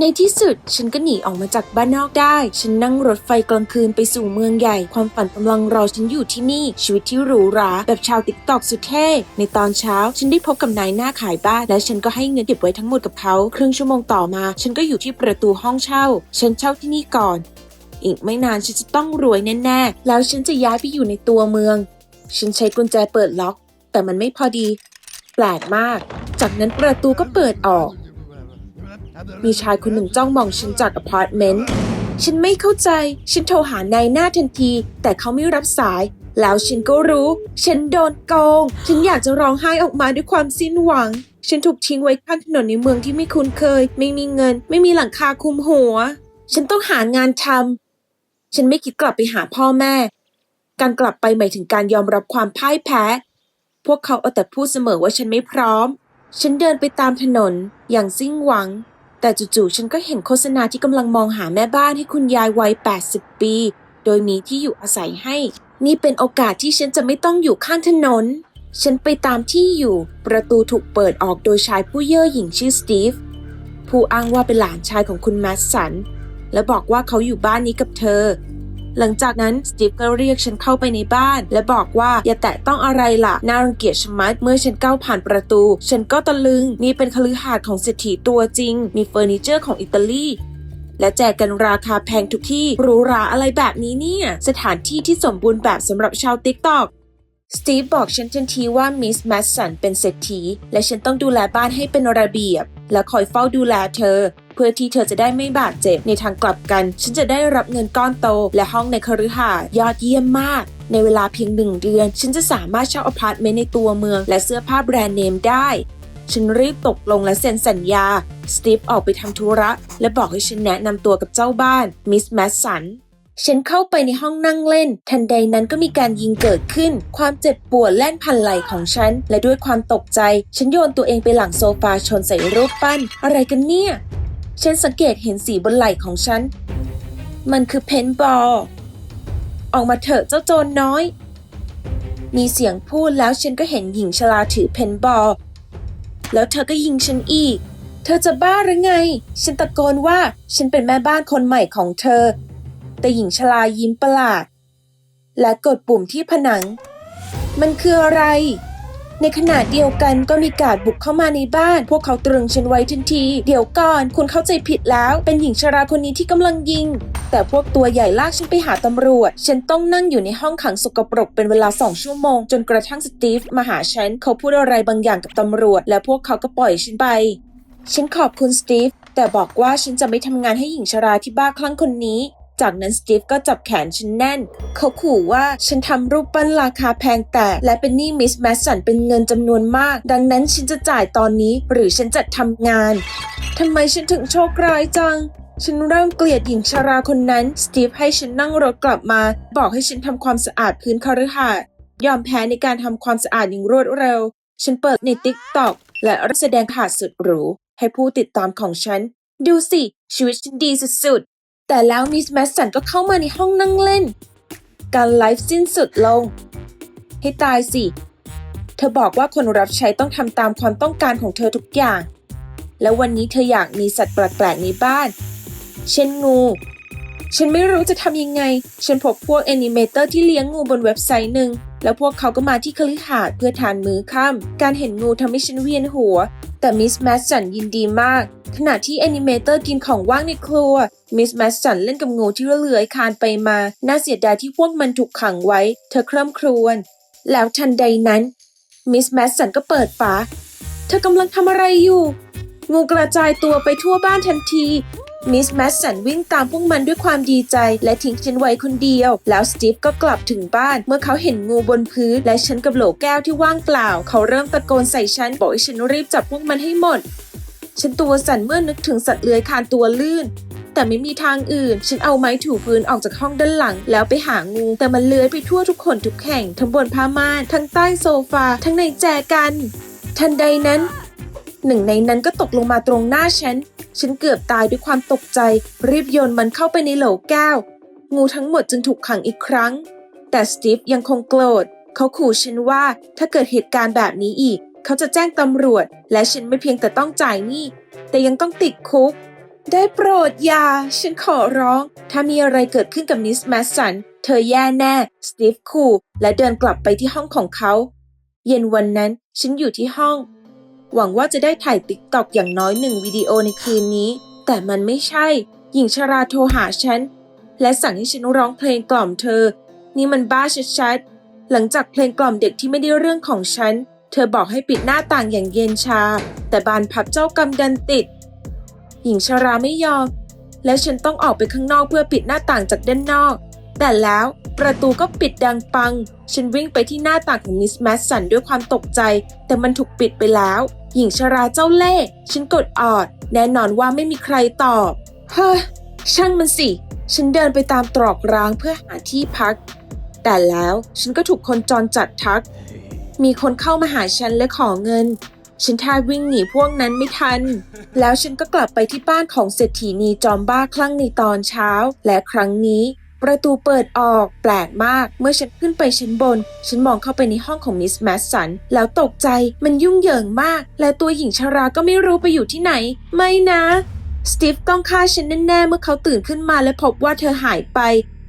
ในที่สุดฉันก็หนีออกมาจากบ้านนอกได้ ฉันนั่งรถไฟกลางคืนไปสู่เมืองใหญ่ ความฝันกำลังรอฉันอยู่ที่นี่ ชีวิตที่หรูหราแบบชาวติ๊กตอกสุดเท่ ในตอนเช้า ฉันได้พบกับนายหน้าขายบ้าน และฉันก็ให้เงินเก็บไว้ทั้งหมดกับเขา ครึ่งชั่วโมงต่อมา ฉันก็อยู่ที่ประตูห้องเช่า ฉันเช่าที่นี่ก่อน อีกไม่นานฉันจะต้องรวยแน่ๆ แล้วฉันจะย้ายไปอยู่ในตัวเมือง ฉันใช้กุญแจเปิดล็อก แต่มันไม่พอดี แปลกมาก จากนั้นประตูก็เปิดออก มีชายคนหนึ่งจ้องมองฉันจากอพาร์ตเมนต์ ฉันไม่เข้าใจ ฉันโทรหานายหน้าทันที แต่เขาไม่รับสาย แล้วฉันก็รู้ ฉันโดนโกง ฉันอยากจะร้องไห้ออกมาด้วยความสิ้นหวัง ฉันถูกทิ้งไว้ข้างถนนในเมืองที่ไม่คุ้นเคย ไม่มีเงิน ไม่มีหลังคาคลุมหัว ฉันต้องหางานทำ ฉันไม่คิดกลับไปหาพ่อแม่ การกลับไปหมายถึงการยอมรับความพ่ายแพ้ พวกเขาเอาแต่พูดเสมอว่าฉันไม่พร้อม ฉันเดินไปตามถนนอย่างสิ้นหวัง แต่จู่ๆฉันก็เห็นโฆษณาที่กำลังมองหาแม่บ้านให้คุณยายวัย 80 ปี โดยมีที่อยู่อาศัยให้ นี่เป็นโอกาสที่ฉันจะไม่ต้องอยู่ข้างถนน ฉันไปตามที่อยู่ ประตูถูกเปิดออกโดยชายผู้เย่อหยิ่งชื่อสตีฟ ผู้อ้างว่าเป็นหลานชายของคุณแมสสัน และบอกว่าเขาอยู่บ้านนี้กับเธอ หลังจากนั้นสตีฟก็เรียกฉันเข้าไปในบ้าน และบอกว่าอย่าแตะต้องอะไรล่ะน่ารังเกียจชะมัดเมื่อฉันก้าวผ่านประตู ฉันก็ตะลึงนี่เป็นคฤหาสน์ของเศรษฐีตัวจริง มีเฟอร์นิเจอร์ของอิตาลีและแจกกันราคาแพงทุกที่หรูหราอะไรแบบนี้เนี่ย สถานที่ที่สมบูรณ์แบบสำหรับชาวติ๊กตอก สตีฟบอกฉันทันทีว่ามิสแมสสันเป็นเศรษฐี และฉันต้องดูแลบ้านให้เป็นระเบียบ และคอยเฝ้าดูแลเธอ เพื่อที่เธอจะได้ไม่บาดเจ็บในทางกลับกัน ฉันจะได้รับเงินก้อนโต และห้องในคฤหาสน์ยอดเยี่ยมมาก ในเวลาเพียงหนึ่งเดือน ฉันจะสามารถเช่าอพาร์ตเมนต์ในตัวเมือง และเสื้อผ้าแบรนด์เนมได้ ฉันรีบตกลงและเซ็นสัญญาสตีฟออกไปทำธุระ และบอกให้ฉันแนะนำตัวกับเจ้าบ้านมิสแมสสัน ฉันเข้าไปในห้องนั่งเล่น ทันใดนั้นก็มีการยิงเกิดขึ้น ความเจ็บปวดแล่นพันไหลของฉัน และด้วยความตกใจ ฉันโยนตัวเองไปหลังโซฟาชนใส่รูปปั้น อะไรกันเนี่ย ฉันสังเกตเห็นสีบนไหล่ของฉัน มันคือเพนบอล ออกมาเถอะเจ้าโจรน้อย มีเสียงพูดแล้วฉันก็เห็นหญิงชราถือเพนบอล แล้วเธอก็ยิงฉันอีก เธอจะบ้าหรือไง ฉันตะโกนว่าฉันเป็นแม่บ้านคนใหม่ของเธอ แต่หญิงชรายิ้มประหลาด และกดปุ่มที่ผนัง มันคืออะไร ในขณะเดียวกันก็มีการบุกเข้ามาในบ้าน พวกเขาตรึงฉันไว้ทันที เดี๋ยวก่อน คุณเข้าใจผิดแล้ว เป็นหญิงชราคนนี้ที่กำลังยิง แต่พวกตัวใหญ่ลากฉันไปหาตำรวจ ฉันต้องนั่งอยู่ในห้องขังสกปรกเป็นเวลาสองชั่วโมง จนกระทั่งสตีฟมาหาฉัน เขาพูดอะไรบางอย่างกับตำรวจ และพวกเขาก็ปล่อยฉันไป ฉันขอบคุณสตีฟแต่บอกว่าฉันจะไม่ทำงานให้หญิงชราที่บ้าคลั่งคนนี้ จากนั้นสตีฟก็จับแขนฉันแน่น เขาขู่ว่าฉันทำรูปปั้นราคาแพงแต่และเป็นหนี้มิสแมสสันเป็นเงินจำนวนมาก ดังนั้นฉันจะจ่ายตอนนี้หรือฉันจะทำงานทำไมฉันถึงโชคร้ายจังฉันเริ่มเกลียดหญิงชาราคนนั้น สตีฟให้ฉันนั่งรถกลับมา บอกให้ฉันทำความสะอาดพื้นคฤหาสน์ยอมแพ้ในการทำความสะอาดอย่างรวดเร็ว ฉันเปิดในติ๊กต็อกและแสดงขาดสุดหรู ให้ผู้ติดตามของฉัน ดูสิ ชีวิตฉันดีสุด แต่แล้วมิสแมสสันก็เข้ามาในห้องนั่งเล่น การไลฟ์สิ้นสุดลง ให้ตายสิ เธอบอกว่าคนรับใช้ต้องทำตามความต้องการของเธอทุกอย่าง แล้ววันนี้เธออยากมีสัตว์แปลกๆในบ้าน เช่นงู ฉันไม่รู้จะทำยังไง ฉันพบพวกแอนิเมเตอร์ที่เลี้ยงงูบนเว็บไซต์หนึ่ง แล้วพวกเขาก็มาที่คฤหาสน์เพื่อทานมื้อค่ำการเห็นงูทำให้ฉันเวียนหัว แต่มิสแมสสันยินดีมาก ขณะที่แอนิเมเตอร์กินของว่างในครัว มิสแมสสันเล่นกับงูที่เลื้อยคานไปมา น่าเสียดายที่พวกมันถูกขังไว้ เธอเคร่ำครวญ แล้วทันใดนั้น มิสแมสสันก็เปิดฝา เธอกำลังทำอะไรอยู่ งูกระจายตัวไปทั่วบ้านทันที มิสแมสสันวิ่งตามพวกมันด้วยความดีใจ และทิ้งฉันไว้คนเดียว แล้วสตีฟก็กลับถึงบ้าน เมื่อเขาเห็นงูบนพื้น และฉันกับโหลแก้วที่ว่างเปล่า เขาเริ่มตะโกนใส่ฉัน บอกให้ฉันรีบจับพวกมันให้หมด ฉันตัวสั่นเมื่อนึกถึงสัตว์เลื้อยคลานตัวลื่นแต่ไม่มีทางอื่น ฉันเอาไม้ถูพื้นออกจากห้องด้านหลัง แล้วไปหางู แต่มันเลื้อยไปทั่วทุกคนทุกแห่ง ทั้งบนผ้าม่าน ทั้งใต้โซฟา ทั้งในแจกัน ทันใดนั้น หนึ่งในนั้นก็ตกลงมาตรงหน้าฉัน ฉันเกือบตายด้วยความตกใจ รีบโยนมันเข้าไปในโหลแก้ว งูทั้งหมดจึงถูกขังอีกครั้ง แต่สตีฟยังคงโกรธ เขาขู่ฉันว่าถ้าเกิดเหตุการณ์แบบนี้อีก เขาจะแจ้งตำรวจ และฉันไม่เพียงแต่ต้องจ่ายหนี้ แต่ยังต้องติดคุก ได้โปรดอย่า ฉันขอร้อง ถ้ามีอะไรเกิดขึ้นกับมิสแมสสัน เธอแย่แน่ สตีฟคูลและเดินกลับไปที่ห้องของเขา เย็นวันนั้นฉันอยู่ที่ห้อง หวังว่าจะได้ถ่ายติ๊กตอกอย่างน้อยหนึ่งวิดีโอในคืนนี้ แต่มันไม่ใช่ หญิงชราโทรหาฉัน และสั่งให้ฉันร้องเพลงกล่อมเธอ นี่มันบ้าชัดๆ หลังจากเพลงกล่อมเด็กที่ไม่ได้เรื่องของฉัน เธอบอกให้ปิดหน้าต่างอย่างเย็นชา แต่บานพับเจ้ากรรมดันติด หญิงชราไม่ยอม และฉันต้องออกไปข้างนอกเพื่อปิดหน้าต่างจากด้านนอก แต่แล้วประตูก็ปิดดังปัง ฉันวิ่งไปที่หน้าต่างของมิสแมสสันด้วยความตกใจ แต่มันถูกปิดไปแล้ว หญิงชราเจ้าเล่ห์ฉันกดออด แน่นอนว่าไม่มีใครตอบ เฮ้ยช่างมันสิ ฉันเดินไปตามตรอกร้างเพื่อหาที่พัก แต่แล้วฉันก็ถูกคนจรจัดทัก มีคนเข้ามาหาฉันและขอเงิน ฉันแทบวิ่งหนีพวกนั้นไม่ทัน แล้วฉันก็กลับไปที่บ้านของเศรษฐีนีจอมบ้าคลั่งในตอนเช้า และครั้งนี้ ประตูเปิดออกแปลกมาก เมื่อฉันขึ้นไปชั้นบน ฉันมองเข้าไปในห้องของมิสแมสสัน แล้วตกใจมันยุ่งเหยิงมาก และตัวหญิงชราก็ไม่รู้ไปอยู่ที่ไหน ไม่นะสตีฟต้องฆ่าฉันแน่ๆเมื่อเขาตื่นขึ้นมาและพบว่าเธอหายไป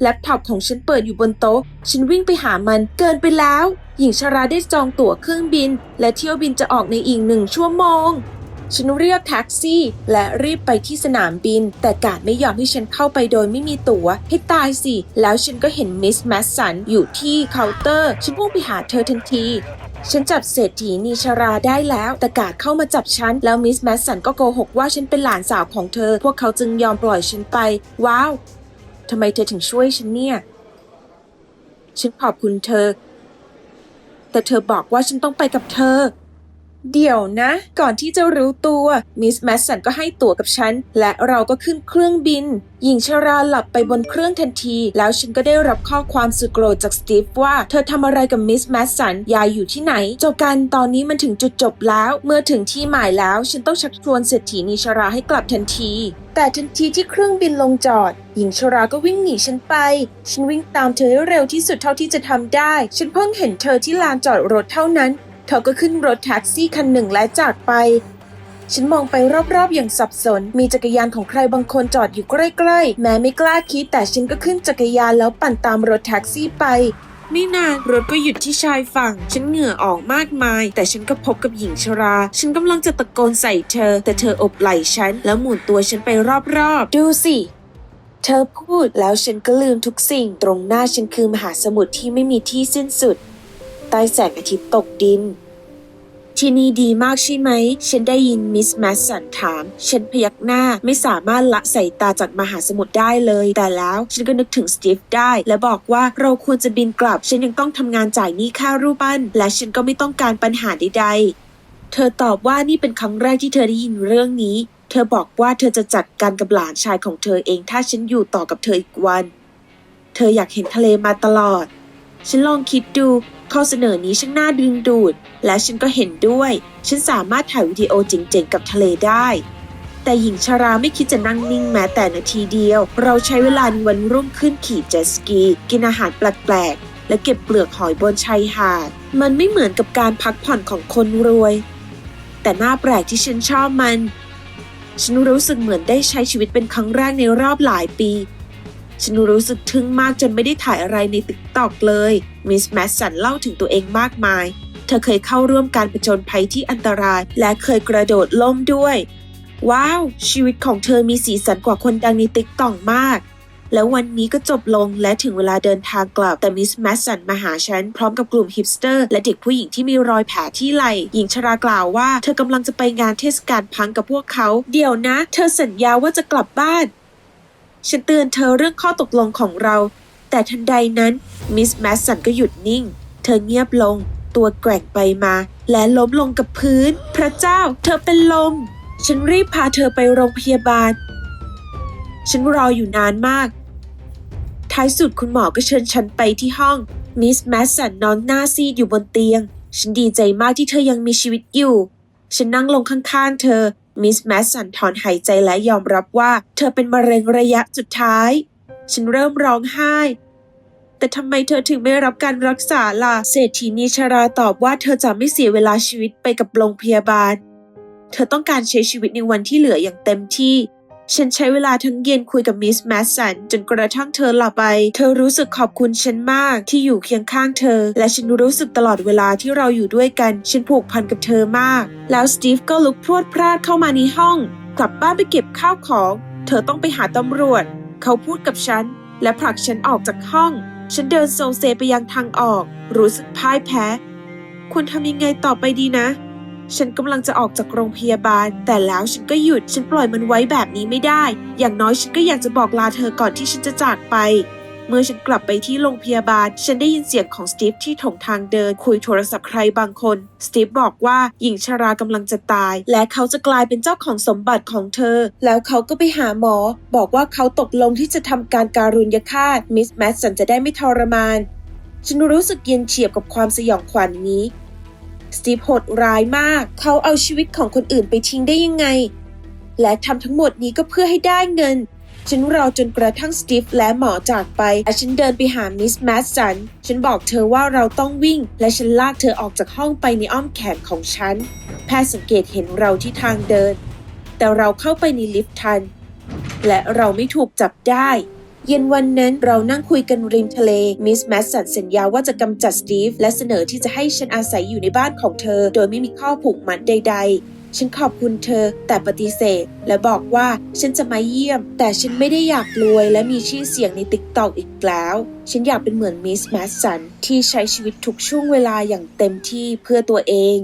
แล็ปท็อปของฉันเปิดอยู่บนโต๊ะ ฉันวิ่งไปหามันเกินไปแล้ว หญิงชราได้จองตั๋วเครื่องบิน และเที่ยวบินจะออกในอีกหนึ่งชั่วโมง ฉันเรียกแท็กซี่ และรีบไปที่สนามบิน แต่กาดไม่ยอมให้ฉันเข้าไปโดยไม่มีตั๋วให้ตายสิ แล้วฉันก็เห็นมิสแมสสันอยู่ที่เคาน์เตอร์ ฉันพุ่งไปหาเธอทันทีฉันจับเศรษฐีนีชราได้แล้ว แต่กาดเข้ามาจับฉัน แล้วมิสแมสสันก็โกหกว่าฉันเป็นหลานสาวของเธอ พวกเขาจึงยอมปล่อยฉันไป ว้าวทำไมเธอถึงช่วยฉันเนี่ย ฉันขอบคุณเธอ แต่เธอบอกว่าฉันต้องไปกับเธอ เดี๋ยวนะ ก่อนที่จะรู้ตัวมิสแมสสันก็ให้ตั๋วกับฉัน และเราก็ขึ้นเครื่องบิน หญิงชราหลับไปบนเครื่องทันที แล้วฉันก็ได้รับข้อความสุดโกรธจากสตีฟว่าเธอทำอะไรกับมิสแมสสันยายอยู่ที่ไหน จบกันตอนนี้มันถึงจุดจบแล้ว เมื่อถึงที่หมายแล้ว ฉันต้องชักชวนเศรษฐีนีชราให้กลับทันที แต่ทันทีที่เครื่องบินลงจอด หญิงชราก็วิ่งหนีฉันไป ฉันวิ่งตามเธอให้เร็วที่สุดเท่าที่จะทำได้ ฉันเพิ่งเห็นเธอที่ลานจอดรถเท่านั้น เธอก็ขึ้นรถแท็กซี่คันหนึ่งและจากไป ฉันมองไปรอบๆ อย่างสับสน มีจักรยานของใครบางคนจอดอยู่ใกล้ๆ แม้ไม่กล้าคิด แต่ฉันก็ขึ้นจักรยานแล้วปั่นตามรถแท็กซี่ไปไม่นานรถก็หยุดที่ชายฝั่ง ฉันเหงื่อออกมากมาย แต่ฉันก็พบกับหญิงชรา ฉันกำลังจะตะโกนใส่เธอ แต่เธออบไหล่ฉัน แล้วหมุนตัวฉันไปรอบๆ ดูสิ เธอพูดแล้วฉันก็ลืมทุกสิ่ง ตรงหน้าฉันคือมหาสมุทรที่ไม่มีที่สิ้นสุดใต้แสงอาทิตย์ตกดิน ที่นี่ดีมากใช่ไหม ฉันได้ยินมิสแมสสันถาม ฉันพยักหน้าไม่สามารถละสายตาจากมหาสมุทรได้เลย แต่แล้วฉันก็นึกถึงสตีฟได้ และบอกว่าเราควรจะบินกลับ ฉันยังต้องทำงานจ่ายหนี้ค่ารูปปั้น และฉันก็ไม่ต้องการปัญหาใดๆ เธอตอบว่านี่เป็นครั้งแรกที่เธอได้ยินเรื่องนี้ เธอบอกว่าเธอจะจัดการกับหลานชายของเธอเองถ้าฉันอยู่ต่อกับเธออีกวัน เธออยากเห็นทะเลมาตลอดฉันลองคิดดู ข้อเสนอนี้ช่างน่าดึงดูด และฉันก็เห็นด้วย ฉันสามารถถ่ายวิดีโอเจ๋งๆกับทะเลได้ แต่หญิงชาราไม่คิดจะนั่งนิ่งแม้แต่นาทีเดียว เราใช้เวลาวันรุ่งขึ้นขี่เจ็ตสกี กินอาหารแปลกๆ และเก็บเปลือกหอยบนชายหาด มันไม่เหมือนกับการพักผ่อนของคนรวย แต่น่าแปลกที่ฉันชอบมัน ฉันรู้สึกเหมือนได้ใช้ชีวิตเป็นครั้งแรกในรอบหลายปี ฉันรู้สึกทึ่งมากจนไม่ได้ถ่ายอะไรในติ๊กตอกเลย มิสแมสสันเล่าถึงตัวเองมากมาย เธอเคยเข้าร่วมการผจญภัยที่อันตราย และเคยกระโดดล่มด้วย ว้าว ชีวิตของเธอมีสีสันกว่าคนดังในติ๊กตอกมาก แล้ววันนี้ก็จบลงและถึงเวลาเดินทางกลับแต่มิสแมสสันมาหาฉัน พร้อมกับกลุ่มฮิปสเตอร์และเด็กผู้หญิงที่มีรอยแผลที่ไหล่หญิงชรากล่าวว่า เธอกำลังจะไปงานเทศกาลพังกับพวกเขา เดี๋ยวนะ เธอสัญญาว่าจะกลับบ้าน ฉันเตือนเธอเรื่องข้อตกลงของเรา แต่ทันใดนั้นมิสแมสสันก็หยุดนิ่ง เธอเงียบลง ตัวแกว่งไปมา และล้มลงกับพื้น พระเจ้า เธอเป็นลม ฉันรีบพาเธอไปโรงพยาบาล ฉันรออยู่นานมาก ท้ายสุดคุณหมอก็เชิญฉันไปที่ห้องมิสแมสสันนอนหน้าซีดอยู่บนเตียง ฉันดีใจมากที่เธอยังมีชีวิตอยู่ ฉันนั่งลงข้างๆเธอ มิสแมสสันถอนหายใจและยอมรับว่า เธอเป็นมะเร็งระยะสุดท้าย ฉันเริ่มร้องไห้ แต่ทำไมเธอถึงไม่รับการรักษาล่ะ เศรษฐีนีชราตอบว่าเธอจะไม่เสียเวลาชีวิตไปกับโรงพยาบาล เธอต้องการใช้ชีวิตในวันที่เหลืออย่างเต็มที่ ฉันใช้เวลาทั้งเย็นคุยกับมิสแมสสันจนกระทั่งเธอหลับไป เธอรู้สึกขอบคุณฉันมากที่อยู่เคียงข้างเธอ และฉันรู้สึกตลอดเวลาที่เราอยู่ด้วยกัน ฉันผูกพันกับเธอมาก แล้วสตีฟก็ลุกพรวดพราดเข้ามาในห้อง กลับบ้านไปเก็บข้าวของ เธอต้องไปหาตำรวจ เขาพูดกับฉัน และผลักฉันออกจากห้อง ฉันเดินโซเซไปยังทางออก รู้สึกพ่ายแพ้ควรทำยังไงต่อไปดีนะ ฉันกำลังจะออกจากโรงพยาบาล แต่แล้วฉันก็หยุด ฉันปล่อยมันไว้แบบนี้ไม่ได้ อย่างน้อยฉันก็อยากจะบอกลาเธอก่อนที่ฉันจะจากไป เมื่อฉันกลับไปที่โรงพยาบาล ฉันได้ยินเสียงของสตีฟที่ถงทางเดิน คุยโทรศัพท์ใครบางคน สตีฟบอกว่าหญิงชรากำลังจะตาย และเขาจะกลายเป็นเจ้าของสมบัติของเธอ แล้วเขาก็ไปหาหมอ บอกว่าเขาตกลงที่จะทำการการุญยฆาตมิสแมสสันจะได้ไม่ทรมาน ฉันรู้สึกเย็นเฉียบกับความสยองขวัญนนี้ สตีฟโหดร้ายมาก เขาเอาชีวิตของคนอื่นไปทิ้งได้ยังไง และทำทั้งหมดนี้ก็เพื่อให้ได้เงิน ฉันรอจนกระทั่งสตีฟและหมอจากไปและฉันเดินไปหามิสแมสสัน ฉันบอกเธอว่าเราต้องวิ่ง และฉันลากเธอออกจากห้องไปในอ้อมแขนของฉัน แพทย์สังเกตเห็นเราที่ทางเดิน แต่เราเข้าไปในลิฟต์ทัน และเราไม่ถูกจับได้ เย็นวันนั้นเรานั่งคุยกันริมทะเล มิสแมสสันสัญญาว่าจะกำจัดสตีฟและเสนอที่จะให้ฉันอาศัยอยู่ในบ้านของเธอ โดยไม่มีข้อผูกมัดใด ๆ ฉันขอบคุณเธอ แต่ปฏิเสธ และบอกว่าฉันจะมาเยี่ยม แต่ฉันไม่ได้อยากรวย และมีชื่อเสียงในติ๊กตอกอีกแล้ว ฉันอยากเป็นเหมือนมิสแมสสันที่ใช้ชีวิตทุกช่วงเวลาอย่างเต็มที่เพื่อตัวเอง